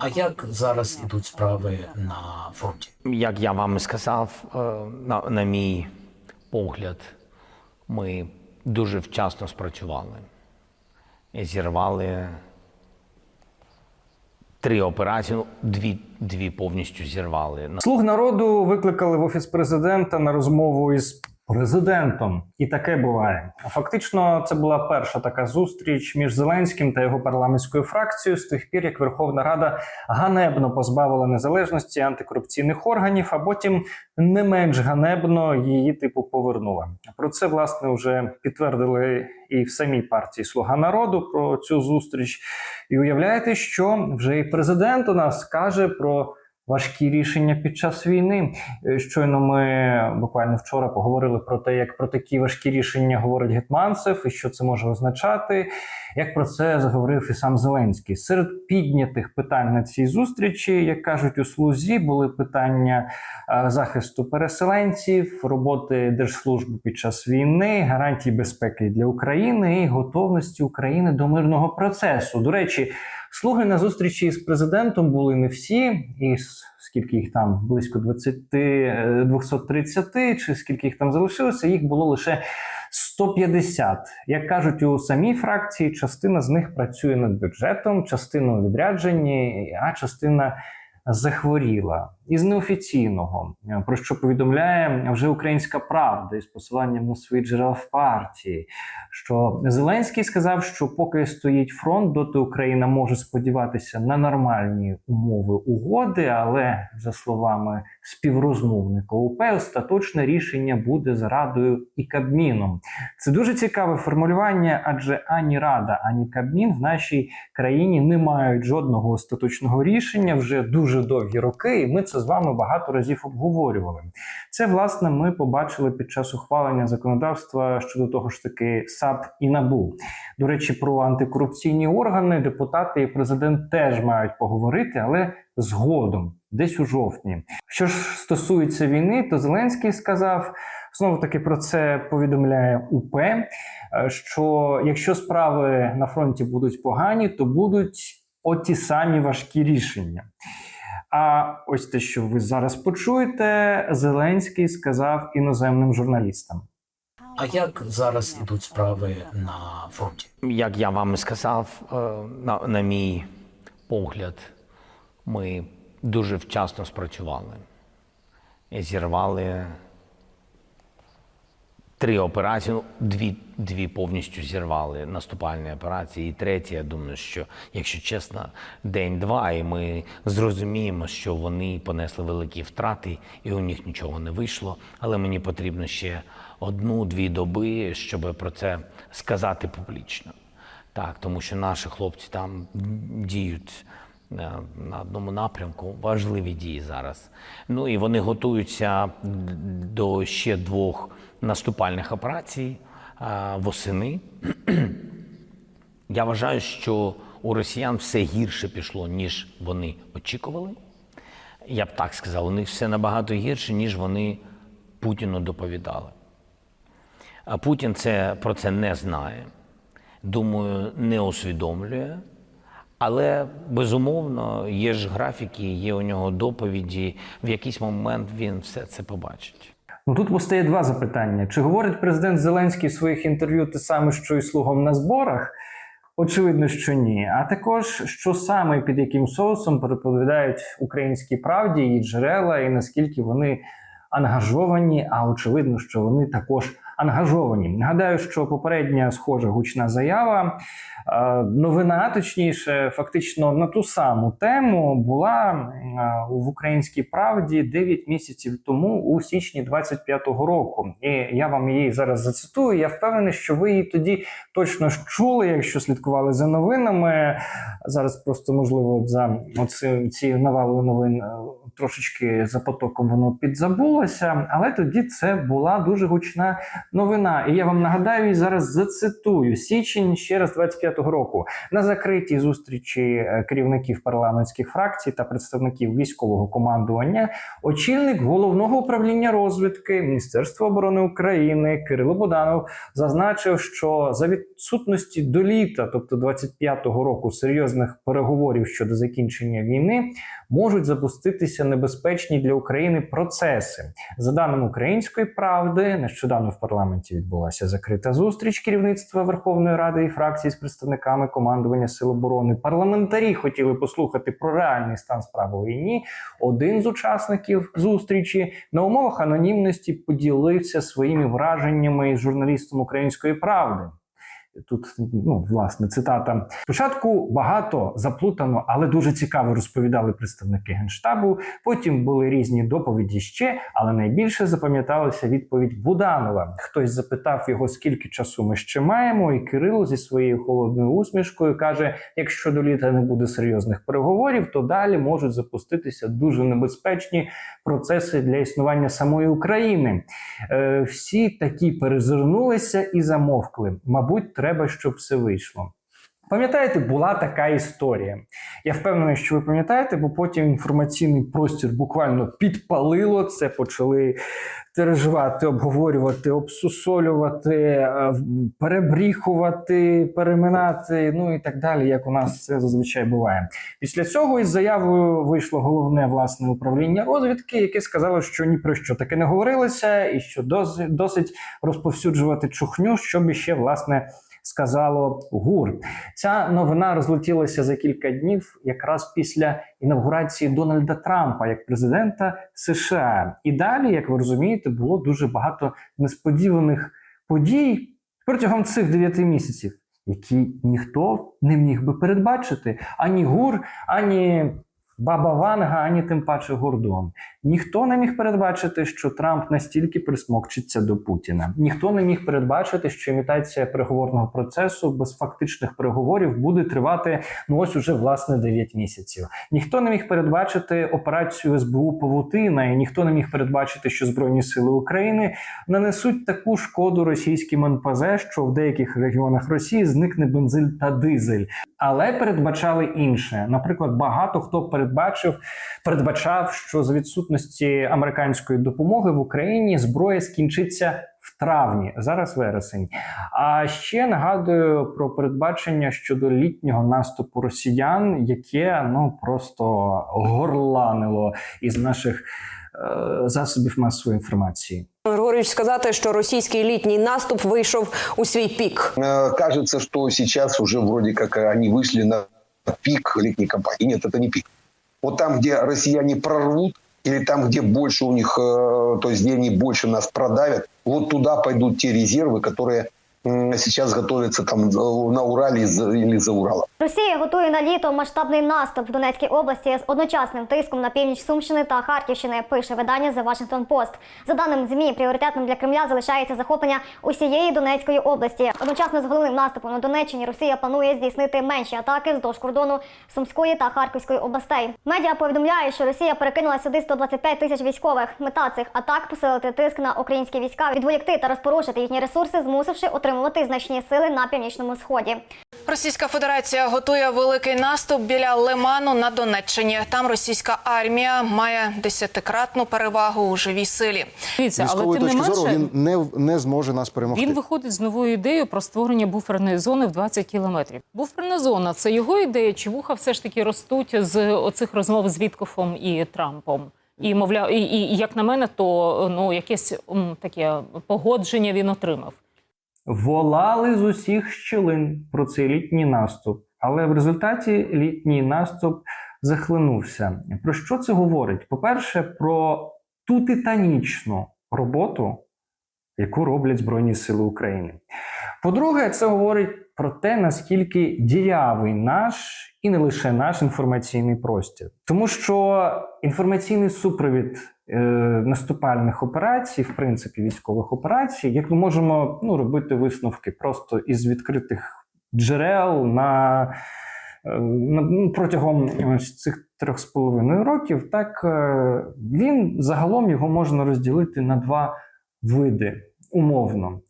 А як зараз ідуть справи на фронті? Як я вам сказав, е, на, на мій погляд, ми дуже вчасно спрацювали. І зірвали три операції, ну, дві, дві повністю зірвали. Слуг народу викликали в офіс президента на розмову із президентом, і таке буває. Фактично, це була перша така зустріч між Зеленським та його парламентською фракцією з тих пір, як Верховна Рада ганебно позбавила незалежності антикорупційних органів, а потім не менш ганебно її типу повернула. Про це власне вже підтвердили і в самій партії Слуга народу про цю зустріч. І уявляєте, що вже і президент у нас каже про важкі рішення під час війни. Е, Щойно ми буквально вчора поговорили про те, як про такі важкі рішення говорить Гетманцев, і що це може означати. Як про це заговорив і сам Зеленський. Серед піднятих питань на цій зустрічі, як кажуть у слузі, були питання е, захисту переселенців, роботи держслужби під час війни, гарантій безпеки для України і готовності України до мирного процесу. До речі, слуги на зустрічі з президентом були не всі, і скільки їх там близько 20, е, 230, чи скільки їх там залишилося, їх було лише 150. Як кажуть у самій фракції, частина з них працює над бюджетом, частина у відрядженні, а частина захворіла. Із неофіційного, е, про що повідомляє вже українська правда із посиланням на свої джерела в партії, що Зеленський сказав, що поки стоїть фронт, доти Україна може сподіватися на нормальні умови угоди, але за словами співрозмовника УП, остаточне рішення буде за радою і Кабміном. Це дуже цікаве формулювання, адже ані Рада, ані Кабмін в нашій країні не мають жодного остаточного рішення вже дуже довгі роки, і ми це з вами багато разів обговорювали. Це власне ми побачили під час ухвалення законодавства щодо того ж таки САП і НАБУ. До речі, про антикорупційні органи депутати і президент теж мають поговорити, але згодом, десь у жовтні. Що ж стосується війни, то Зеленський сказав. Знову таки про це повідомляє УП, е, що якщо справи на фронті будуть погані, то будуть оті самі важкі рішення. А ось те, що ви зараз почуєте, Зеленський сказав іноземним журналістам. А як зараз ідуть справи на фронті? Як я вам сказав, е, на, на мій погляд, ми дуже вчасно спрацювали. І зірвали три операції, ну, дві, дві повністю зірвали наступальні операції. І третя, я думаю, що, якщо чесно, день-два, і ми зрозуміємо, що вони понесли великі втрати, і у них нічого не вийшло. Але мені потрібно ще одну-дві доби, щоб про це сказати публічно. Так, тому що наші хлопці там діють е, на одному напрямку, важливі дії зараз. Ну і вони готуються до ще двох наступальних операцій е, восени. Я вважаю, що у росіян все гірше пішло, ніж вони очікували. Я б так сказав, у них все набагато гірше, ніж вони Путіну доповідали. А Путін це, про це не знає. Думаю, не усвідомлює. Але безумовно є ж графіки, є у нього доповіді. В якийсь момент він все це побачить. Ну тут постає два запитання: чи говорить президент Зеленський в своїх інтерв'ю те саме, що і слугом на зборах? Очевидно, що ні. А також що саме під яким соусом переповідають українській правді її джерела, і наскільки вони ангажовані, а очевидно, що вони також ангажовані. Нагадаю, що попередня схожа гучна заява, е, новина, точніше, фактично на ту саму тему була е, в українській правді 9 місяців тому, у січні 25-го року. І я вам її зараз зацитую. Я впевнений, що ви її тоді точно чули, якщо слідкували за новинами. Зараз просто можливо за оці, цією навалою новин е, трошечки за потоком воно підзабулося, але тоді це була дуже гучна новина. І я вам нагадаю і зараз зацитую січень ще раз 25-го року на закритій зустрічі е, керівників парламентських фракцій та представників військового командування. Очільник головного управління розвідки Міністерства оборони України Кирило Боданов зазначив, що за відсутності до літа, тобто 25-го року, серйозних переговорів щодо закінчення війни, можуть запуститися небезпечні для України процеси. За даними української правди, нещодавно в парламенті відбулася закрита зустріч керівництва Верховної Ради і фракції з представниками командування Сил оборони. Парламентарі хотіли послухати про реальний стан справи у війні. Один з учасників зустрічі на умовах анонімності поділився своїми враженнями із журналістом української правди. Тут ну власне цитата. Спочатку багато заплутано, але дуже цікаво розповідали представники генштабу. Потім були різні доповіді ще, але найбільше запам'яталася відповідь Буданова. Хтось запитав його, скільки часу ми ще маємо, і Кирило зі своєю холодною усмішкою каже: якщо до літа не буде серйозних переговорів, то далі можуть запуститися дуже небезпечні процеси для існування самої України. Е, всі такі перезирнулися і замовкли. Мабуть, треба, щоб все вийшло. Пам'ятаєте, була така історія. Я впевнений, що ви пам'ятаєте, бо потім інформаційний простір буквально підпалило. Це почали тережувати, обговорювати, обсусолювати, е, перебріхувати, переминати, ну і так далі, як у нас це зазвичай буває. Після цього із заявою вийшло головне власне управління розвідки, яке сказало, що ні про що таке не говорилося, і що досить, розповсюджувати чухню, щоб іще власне. Сказало ГУР. Ця новина розлетілася за кілька днів, якраз після інавгурації Дональда Трампа як президента США. І далі, як ви розумієте, було дуже багато несподіваних подій протягом цих дев'яти місяців, які ніхто не міг би передбачити ані ГУР, ані Баба Ванга, ані тим паче Гордон. Ніхто не міг передбачити, що Трамп настільки присмокчиться до Путіна. Ніхто не міг передбачити, що імітація переговорного процесу без фактичних переговорів буде тривати ну ось уже власне 9 місяців. Ніхто не міг передбачити операцію СБУ Павутина, і ніхто не міг передбачити, що Збройні сили України нанесуть таку шкоду російським НПЗ, що в деяких регіонах Росії зникне бензин та дизель. Але передбачали інше. Наприклад, багато хто передбачив, передбачав, що за відсутності американської допомоги в Україні зброя скінчиться в травні, зараз вересень. А ще нагадую про передбачення щодо літнього наступу росіян, яке ну просто горланило із наших засобів масової інформації. Григорійович, сказати, що російський літній наступ вийшов у свій пік. Э, Кажется, что сейчас уже вроде как они вышли на пик летней кампании. Нет, это не пик. Вот там, где россияне прорвут, или там, где больше у них, э, то есть где они больше нас продавят, вот туда пойдут те резервы, которые м, сейчас готовятся там на Урале или за Уралом. Росія готує на літо масштабний наступ в Донецькій області з одночасним тиском на північ Сумщини та Харківщини. Пише видання The Washington Post. За даними змі, пріоритетним для Кремля залишається захоплення усієї Донецької області. Одночасно з головним наступом на Донеччині Росія планує здійснити менші атаки вздовж кордону Сумської та Харківської областей. Медіа повідомляє, що Росія перекинула сюди 125 тисяч військових. Мета цих атак посилити тиск на українські війська, відволікти та розпорушити їхні ресурси, змусивши отримувати значні сили на північному сході. Російська Федерація готує великий наступ біля Лиману на Донеччині. Там російська армія має десятикратну перевагу у живій силі. Дивіться, але військової тим не точки зору він не, не зможе нас перемогти. він виходить з новою ідеєю про створення буферної зони в 20 кілометрів. Буферна зона це його ідея, чи вуха все ж таки ростуть з оцих розмов з Віткофом і Трампом? І мовляв, і, і як на мене, то ну якесь м, таке погодження він отримав. Волали з усіх щілин про цей літній наступ, але в результаті літній наступ захлинувся. Про що це говорить? По-перше, про ту титанічну роботу, яку роблять Збройні Сили України. По-друге, це говорить про те, наскільки діявий наш і не лише наш інформаційний простір, тому що інформаційний супровід е, наступальних операцій, в принципі, військових операцій, як ми можемо ну, робити висновки просто із відкритих джерел на, е, ну, протягом цих трьох з половиною років, так е, він загалом його можна розділити на два види. Умовно,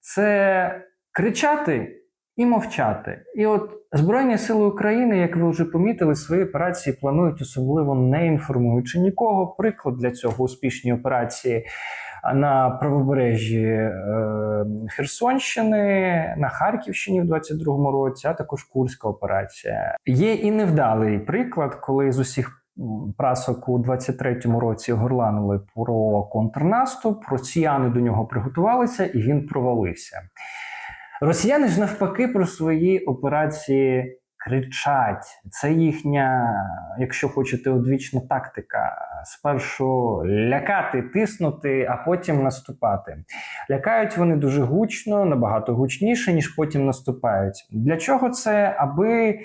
це кричати і мовчати. І от Збройні Сили України, як ви вже помітили, свої операції планують особливо не інформуючи нікого. Приклад для цього успішні операції на правобережжі е, Херсонщини, на Харківщині в 22-му році, а також Курська операція. Є і невдалий приклад, коли з усіх прасок у 23-му році горланили про контрнаступ. Росіяни до нього приготувалися, і він провалився. Росіяни ж навпаки про свої операції кричать. Це їхня, якщо хочете, одвічна тактика. Спершу лякати, тиснути, а потім наступати. Лякають вони дуже гучно, набагато гучніше, ніж потім наступають. Для чого це? Аби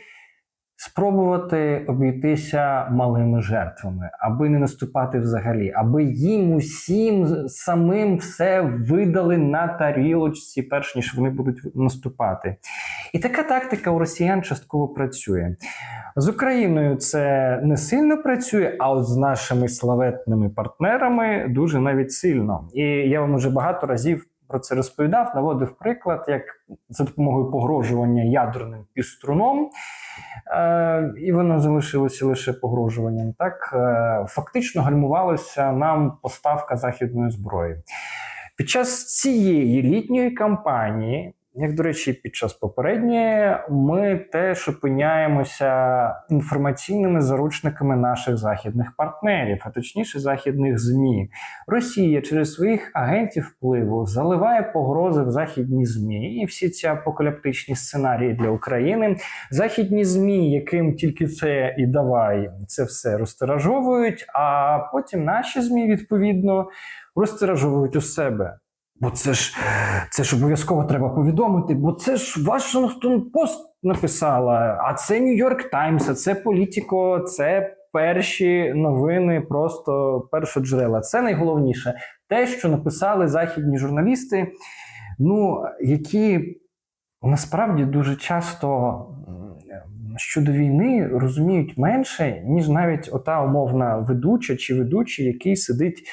спробувати обійтися малими жертвами, аби не наступати взагалі, аби їм усім самим все видали на тарілочці, перш ніж вони будуть наступати. І така тактика у росіян частково працює. З Україною це не сильно працює, а от з нашими славетними партнерами дуже навіть сильно. І я вам уже багато разів про це розповідав, наводив приклад, як за допомогою погрожування ядерним піструном. Е, і воно залишилося лише погрожуванням. Так е, фактично гальмувалася нам поставка західної зброї. Під час цієї літньої кампанії, як до речі, під час попередньої, ми теж опиняємося інформаційними заручниками наших західних партнерів, а точніше західних змі. Росія через своїх агентів впливу заливає погрози в західні змі, і всі ці апокаліптичні сценарії для України. Західні змі, яким тільки це і давай, це все розтиражовують. А потім наші змі відповідно розтиражовують у себе. Бо це ж це ж обов'язково треба повідомити, бо це ж Вашингтон Пост написала, а це Нью-Йорк Таймс, а це Політіко, це перші новини, просто першоджерела. Це найголовніше. Те, що написали західні журналісти, ну які насправді дуже часто щодо війни розуміють менше, ніж навіть ота умовна ведуча чи ведучий, який сидить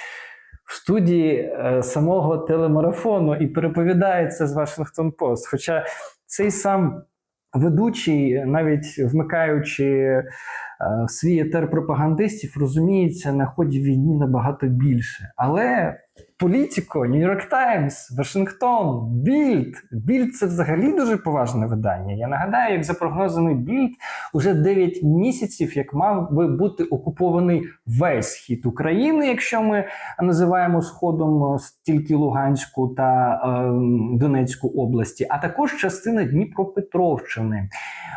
в студії е, самого телемарафону і переповідає це з Вашингтон Пост. Хоча цей сам ведучий, навіть вмикаючи е, свій етер пропагандистів, розуміється на ході війні набагато більше. Але Політіко, Нью-Йорк Таймс, Вашингтон, Більд. Більд це взагалі дуже поважне видання. Я нагадаю, як за прогнозами Більд, уже 9 місяців, як мав би бути окупований весь схід України, якщо ми називаємо сходом е, тільки Луганську та е, Донецьку області, а також частина Дніпропетровщини.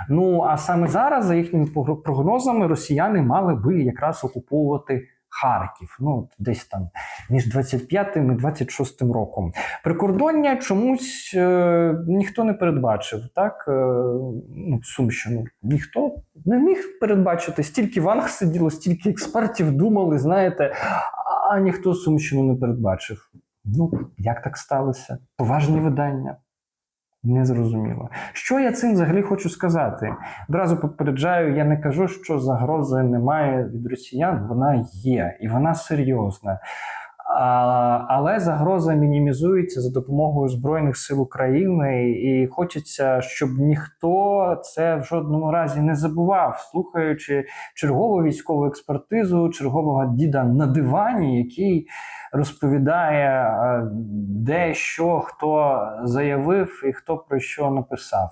Ну а саме зараз, за їхніми прогнозами, росіяни мали би якраз окуповувати. Харків, ну десь там між 25 і 26 роком. Прикордоння чомусь е, ніхто не передбачив. Так е, ну, Сумщину ніхто не міг передбачити. Стільки ванг сиділо, стільки експертів думали, знаєте, а, ніхто Сумщину не передбачив. Ну, як так сталося? Поважні видання. Не зрозуміло. Що я цим взагалі хочу сказати? Одразу попереджаю, я не кажу, що загрози немає від росіян, вона є і вона серйозна. Але загроза мінімізується за допомогою Збройних сил України, і хочеться, щоб ніхто це в жодному разі не забував, слухаючи чергову військову експертизу, чергового діда на дивані, який розповідає, е, де що хто заявив і хто про що написав.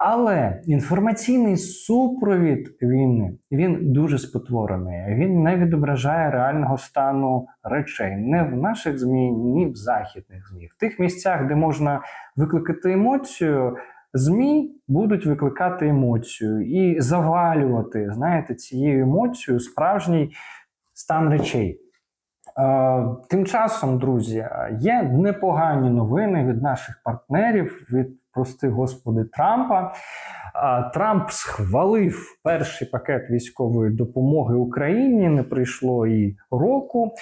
Але інформаційний супровід війни він дуже спотворений. Він не відображає реального стану речей не в наших змі, ні в західних змі. В тих місцях, де можна викликати емоцію, змі будуть викликати емоцію і завалювати, знаєте, цією емоцією справжній стан речей. Е, Тим часом, друзі, є непогані новини від наших партнерів, від, прости господи, Трампа. Трамп схвалив перший пакет військової допомоги Україні. Не пройшло і року.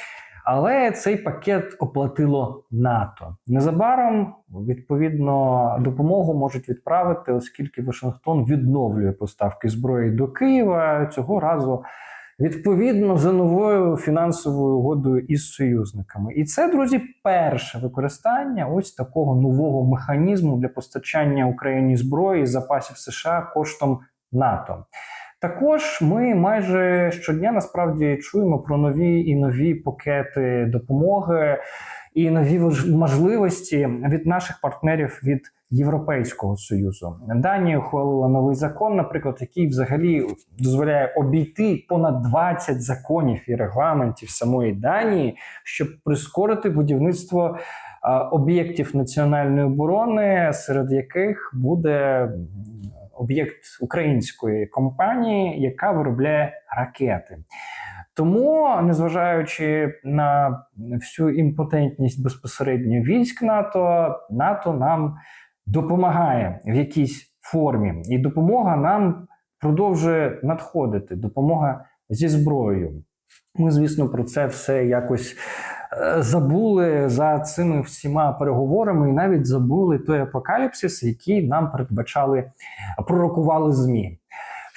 Але цей пакет оплатило НАТО. Незабаром, відповідно, допомогу можуть відправити, оскільки Вашингтон відновлює поставки зброї до Києва цього разу відповідно за новою фінансовою угодою із союзниками. І це, друзі, перше використання ось такого нового механізму для постачання Україні зброї і запасів США коштом НАТО. Також ми майже щодня насправді чуємо про нові і нові пакети допомоги і нові можливості від наших партнерів від Європейського союзу. Данія ухвалила новий закон, наприклад, який взагалі дозволяє обійти понад 20 законів і регламентів самої Данії, щоб прискорити будівництво об'єктів національної оборони, серед яких буде об'єкт української компанії, яка виробляє ракети. Тому, незважаючи на всю імпотентність безпосередньо військ НАТО, НАТО нам допомагає в якійсь формі, і допомога нам продовжує надходити. Допомога зі зброєю. Ми, звісно, про це все якось е, забули за цими всіма переговорами, і навіть забули той апокаліпсис, який нам передбачали, пророкували змі.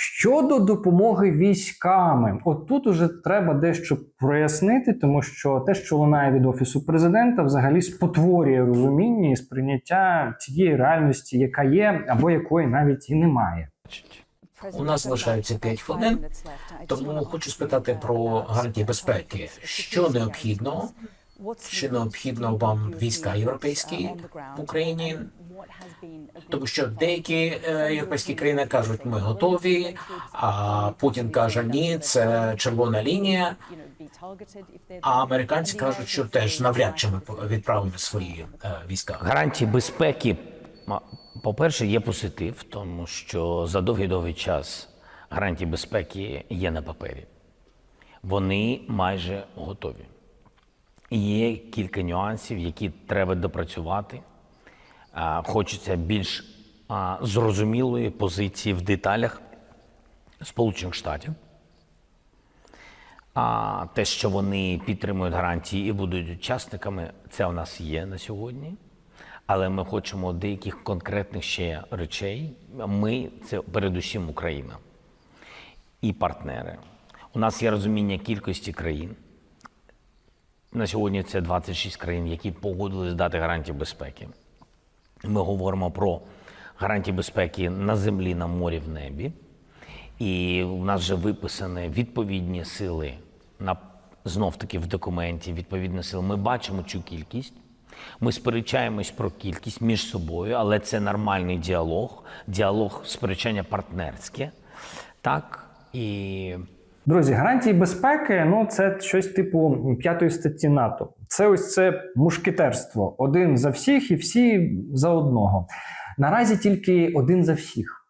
Щодо допомоги військами, от тут уже треба дещо прояснити, тому що те, що лунає від офісу президента, взагалі спотворює розуміння і сприйняття тієї реальності, яка є, або якої навіть і немає. У нас залишається 5 хвилин, тому хочу спитати про гарантії безпеки. Що необхідно? Чи необхідно вам війська європейські в Україні? Тому що деякі е, європейські країни кажуть, ми готові, а Путін каже, ні, це червона лінія. А американці кажуть, що теж навряд чи ми відправимо свої е, війська. Гарантії безпеки, ма- по-перше, є позитив, тому що за довгий-довгий час гарантії безпеки є на папері. Вони майже готові. Є кілька нюансів, які треба допрацювати. Хочеться більш зрозумілої позиції в деталях Сполучених Штатів. А те, що вони підтримують гарантії і будуть учасниками, це у нас є на сьогодні. Але ми хочемо деяких конкретних ще речей. Ми це передусім Україна і партнери. У нас є розуміння кількості країн. На сьогодні це 26 країн, які погодились дати гарантії безпеки. Ми говоримо про гарантії безпеки на землі, на морі, в небі. І у нас вже виписані відповідні сили на знов таки в документі. Відповідні сили. Ми бачимо цю кількість. Ми сперечаємось про кількість між собою, але це нормальний діалог, діалог сперечання партнерське. Так і Друзі, гарантії безпеки ну це щось типу п'ятої статті НАТО. Це ось це мушкетерство. Один за всіх і всі за одного. Наразі тільки один за всіх,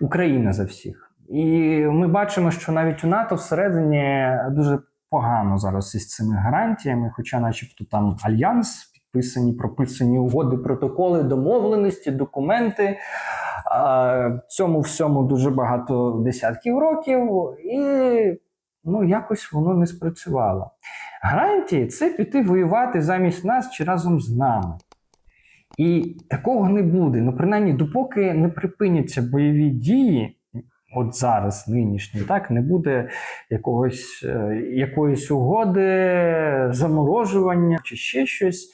Україна за всіх. І ми бачимо, що навіть у НАТО всередині дуже погано зараз із цими гарантіями, хоча, начебто, там альянс, підписані, прописані угоди, протоколи, домовленості, документи. Цьому всьому дуже багато десятків років, і ну, якось воно не спрацювало. Гарантії це піти воювати замість нас чи разом з нами. І такого не буде. Ну, принаймні, допоки не припиняться бойові дії, от зараз, нинішні, так, не буде якогось, е, якоїсь угоди, заморожування чи ще щось,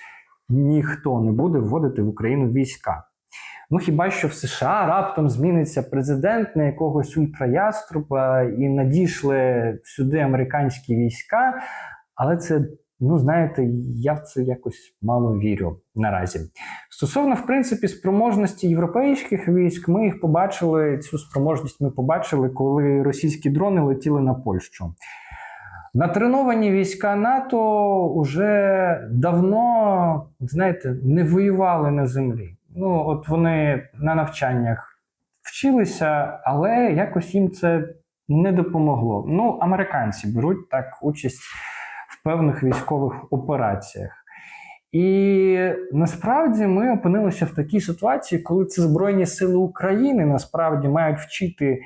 ніхто не буде вводити в Україну війська. Ну хіба що в США раптом зміниться президент на якогось ультраяструба і надійшли сюди американські війська, але це, ну знаєте, я в це якось мало вірю наразі. Стосовно, в принципі, спроможності європейських військ, ми їх побачили. Цю спроможність ми побачили, коли російські дрони летіли на Польщу. Натреновані війська НАТО вже давно, знаєте, не воювали на землі. Ну, от вони на навчаннях вчилися, але якось їм це не допомогло. Ну, американці беруть так участь в певних військових операціях. І насправді ми опинилися в такій ситуації, коли це Збройні Сили України насправді мають вчити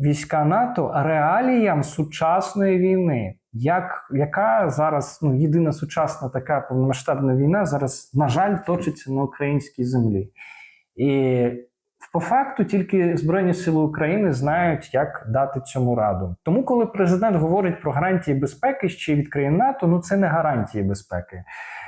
війська НАТО реаліям сучасної війни. Як, яка зараз ну, єдина сучасна така повномасштабна війна зараз, на жаль, точиться на українській землі. І По факту тільки Збройні Сили України знають, як дати цьому раду. Тому, коли президент говорить про гарантії безпеки ще від країн НАТО, ну це не гарантії безпеки,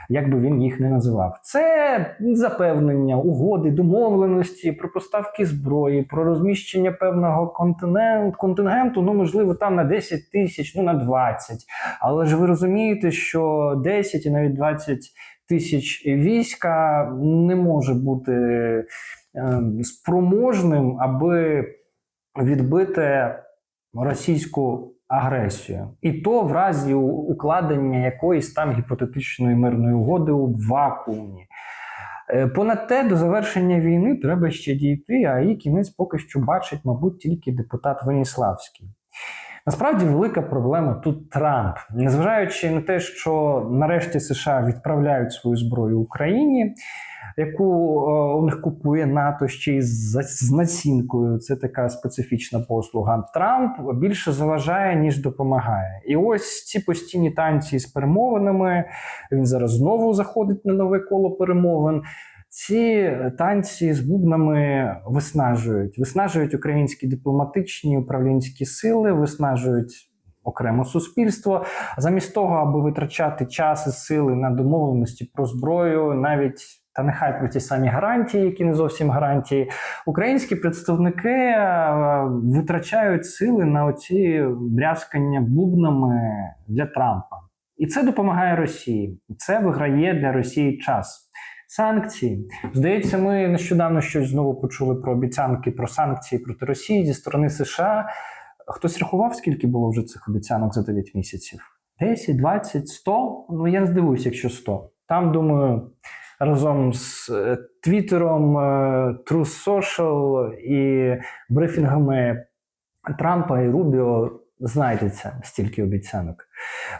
як би він їх не називав. Це запевнення, угоди, домовленості про поставки зброї, про розміщення певного континент, контингенту, ну можливо, там на 10 тисяч, ну на 20. Але ж ви розумієте, що 10 і навіть 20 тисяч війська не може бути е, спроможним, аби відбити російську агресію, і то в разі укладення якоїсь там гіпотетичної мирної угоди у вакуумі. Е, Понад те, до завершення війни треба ще дійти, а її кінець поки що бачить, мабуть, тільки депутат Веніславський. Насправді велика проблема тут Трамп, незважаючи на те, що нарешті США відправляють свою зброю Україні, яку е, у них купує НАТО ще й з націнкою. Це така специфічна послуга. Трамп більше заважає ніж допомагає. І ось ці постійні танці з перемовинами. Він зараз знову заходить на нове коло перемовин. Ці танці з бубнами виснажують, виснажують українські дипломатичні управлінські сили, виснажують окремо суспільство. Замість того, аби витрачати час і сили на домовленості про зброю, навіть та нехай про ті самі гарантії, які не зовсім гарантії, українські представники е, витрачають сили на оці брязкання бубнами для Трампа. І це допомагає Росії. Це виграє для Росії час. Санкції. Здається, ми нещодавно щось знову почули про обіцянки про санкції проти Росії зі сторони США. Хтось рахував, скільки було вже цих обіцянок за 9 місяців? 10, 20, 100? Ну я не здивуюся, якщо 100. Там, думаю, разом з е, Твіттером, е, Truth Social і брифінгами Трампа і Рубіо знайдеться стільки обіцянок.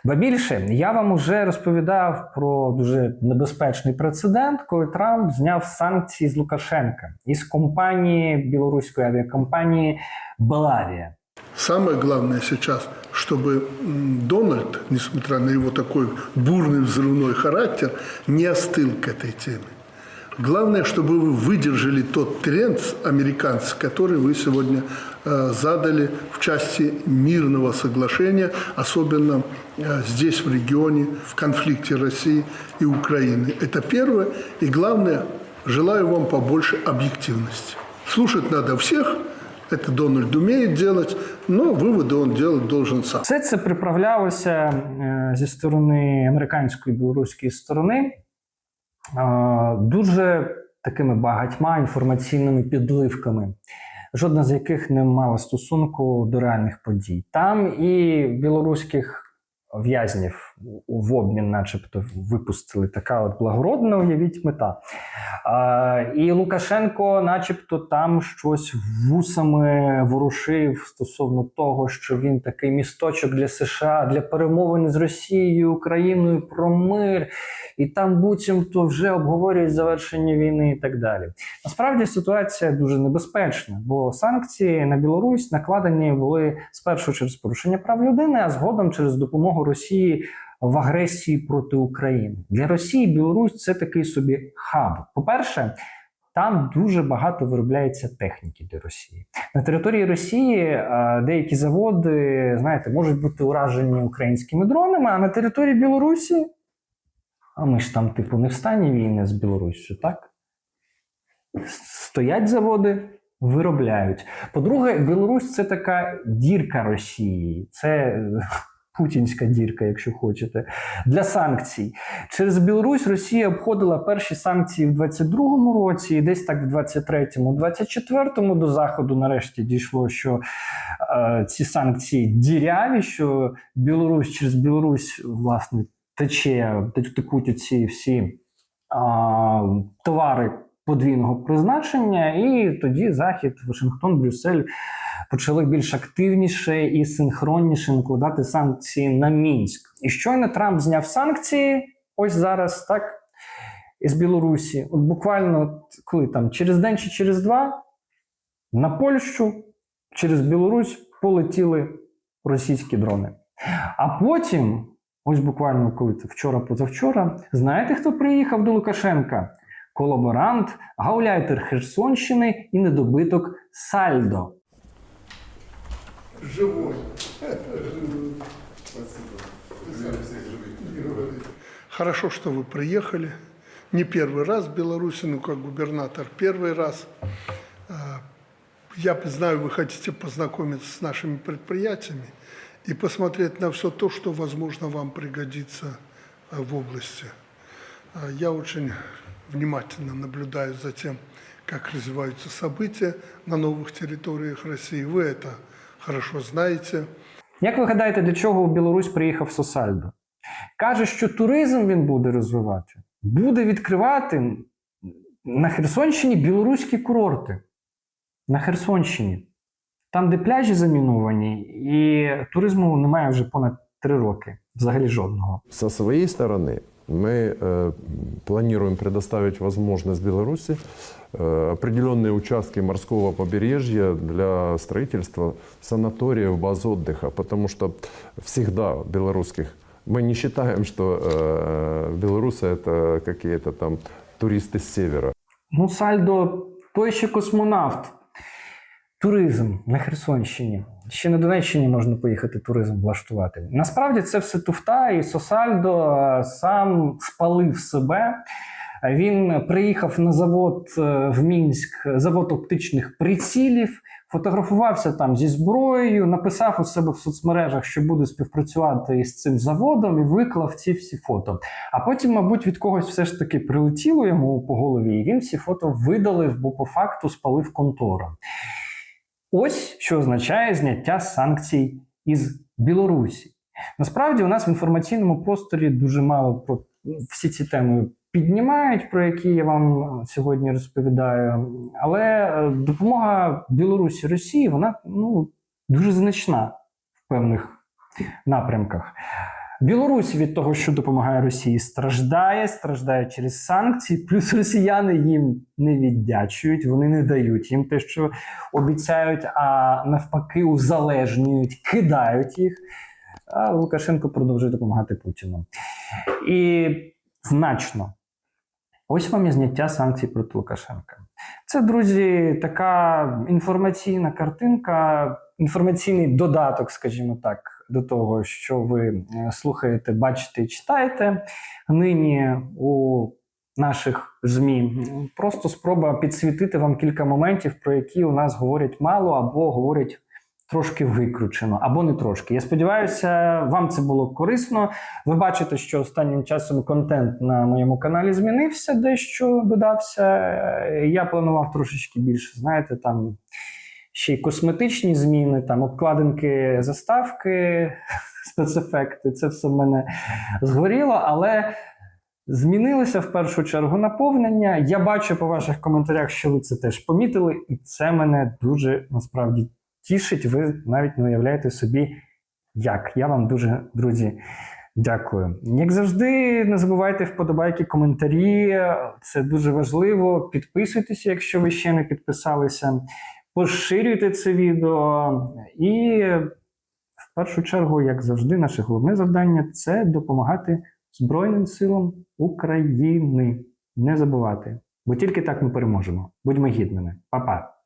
Ба більше я вам уже розповідав про дуже небезпечний прецедент, коли Трамп зняв санкції з Лукашенка із компанії білоруської авіакомпанії Белавія. Самое главное сейчас, чтобы Дональд, несмотря на его такой бурный взрывной характер, не остыл к этой теме. Главное, чтобы вы выдержали тот тренд американский, который вы сегодня э, задали в части мирного соглашения, особенно э, здесь, в регионе, в конфликте России и Украины. Это первое. И главное, желаю вам побольше объективности. Слушать надо всех, это Дональд умеет делать, но выводы он делать должен сам. Все це приправлялося е, зі сторони американської і білоруської сторони е, дуже такими багатьма інформаційними підливками, жодна з яких не мала стосунку до реальних подій. Там і білоруських в'язнів в обмін, начебто, випустили така от благородна, уявіть мета. А, і Лукашенко, начебто, там щось вусами ворушив стосовно того, що він такий місточок для США для перемовин з Росією, Україною про мир, і там буцімто вже обговорюють завершення війни і так далі. Насправді ситуація дуже небезпечна, бо санкції на Білорусь накладені були спершу через порушення прав людини, а згодом через допомогу Росії в агресії проти України. Для Росії Білорусь це такий собі хаб. По-перше, там дуже багато виробляється техніки для Росії. На території Росії е, деякі заводи, знаєте, можуть бути уражені українськими дронами, а на території Білорусі, а ми ж там, типу, не в стані війни з Білоруссю, так? Стоять заводи, виробляють. По-друге, Білорусь це така дірка Росії. Це путінська дірка, якщо хочете, для санкцій. Через Білорусь Росія обходила перші санкції в 22-му році, і десь так в 23-му, 24-му до заходу нарешті дійшло, що е, ці санкції діряві, що Білорусь через Білорусь власне тече, текуть ці всі а, товари подвійного призначення, і тоді Захід, Вашингтон, Брюссель почали більш активніше і синхронніше накладати санкції на Мінськ. І щойно Трамп зняв санкції, ось зараз так. Із Білорусі, от буквально коли там через день чи через два на Польщу через Білорусь полетіли російські дрони. А потім, ось буквально коли це вчора-позавчора, знаєте, хто приїхав до Лукашенка? колаборант, гауляйтер Херсонщини і недобиток Сальдо Живой. Хорошо, что вы приехали. Не первый раз в Беларуси, ну как губернатор первый раз. А, Я знаю, вы хотите познакомиться с нашими предприятиями и посмотреть на все то, что, возможно, вам пригодится а, в области. А, Я очень внимательно наблюдаю за тем, как развиваются события на новых территориях России. Вы это хорошо знаете. Як ви гадаєте, для чого в Білорусь приїхав Сосальдо? Каже, що туризм він буде розвивати, буде відкривати на Херсонщині білоруські курорти. На Херсонщині. Там, де пляжі заміновані, і туризму немає вже понад три роки. Взагалі жодного. Со своей стороны мы э, планируем предоставить возможность Беларуси э, определенные участки морского побережья для строительства санаториев, баз отдыха, потому что всегда белорусских мы не считаем, что э, белорусы это какие-то там туристы с севера. Ну, Сальдо, той ще космонавт. Туризм на Херсонщині. Ще на Донеччині можна поїхати туризм влаштувати. Насправді це все туфта, і Сосальдо е, сам спалив себе. Він приїхав на завод е, в Мінськ, завод оптичних прицілів, фотографувався там зі зброєю, написав у себе в соцмережах, що буде співпрацювати із цим заводом, і виклав ці всі фото. А потім, мабуть, від когось все ж таки прилетіло йому по голові, і він ці фото видалив, бо по факту спалив контору. Ось що означає зняття санкцій із Білорусі. Насправді, у нас в інформаційному просторі дуже мало про всі ці теми піднімають, про які я вам сьогодні розповідаю. Але е, допомога Білорусі Росії вона ну, дуже значна в певних напрямках. Білорусь від того, що допомагає Росії, страждає, страждає через санкції. Плюс росіяни їм не віддячують, вони не дають їм те, що обіцяють, а навпаки, узалежнюють, кидають їх. А Лукашенко продовжує допомагати Путіну. І значно. Ось вам і зняття санкцій проти Лукашенка. Це, друзі, така інформаційна картинка, інформаційний додаток, скажімо так, до того, що ви е, слухаєте, бачите і читаєте нині у наших ЗМІ. Просто спроба підсвітити вам кілька моментів, про які у нас говорять мало або говорять трошки викручено, або не трошки. Я сподіваюся, вам це було корисно. Ви бачите, що останнім часом контент на моєму каналі змінився, дещо додався. Я планував трошечки більше, знаєте, там ще й косметичні зміни, там обкладинки, заставки, спецефекти. Це все в мене згоріло, але. Змінилося в першу чергу наповнення. Я бачу по ваших коментарях, що ви це теж помітили, і це мене дуже насправді тішить. Ви навіть не уявляєте собі, як. Я вам дуже, друзі, дякую. Як завжди, не забувайте вподобайки, коментарі. Це дуже важливо. Підписуйтеся, якщо ви ще не підписалися. Поширюйте це відео. І в першу чергу, як завжди, наше головне завдання це допомагати Збройним силам України. Не забувати, бо тільки так ми переможемо. Будьмо гідними. Па-па!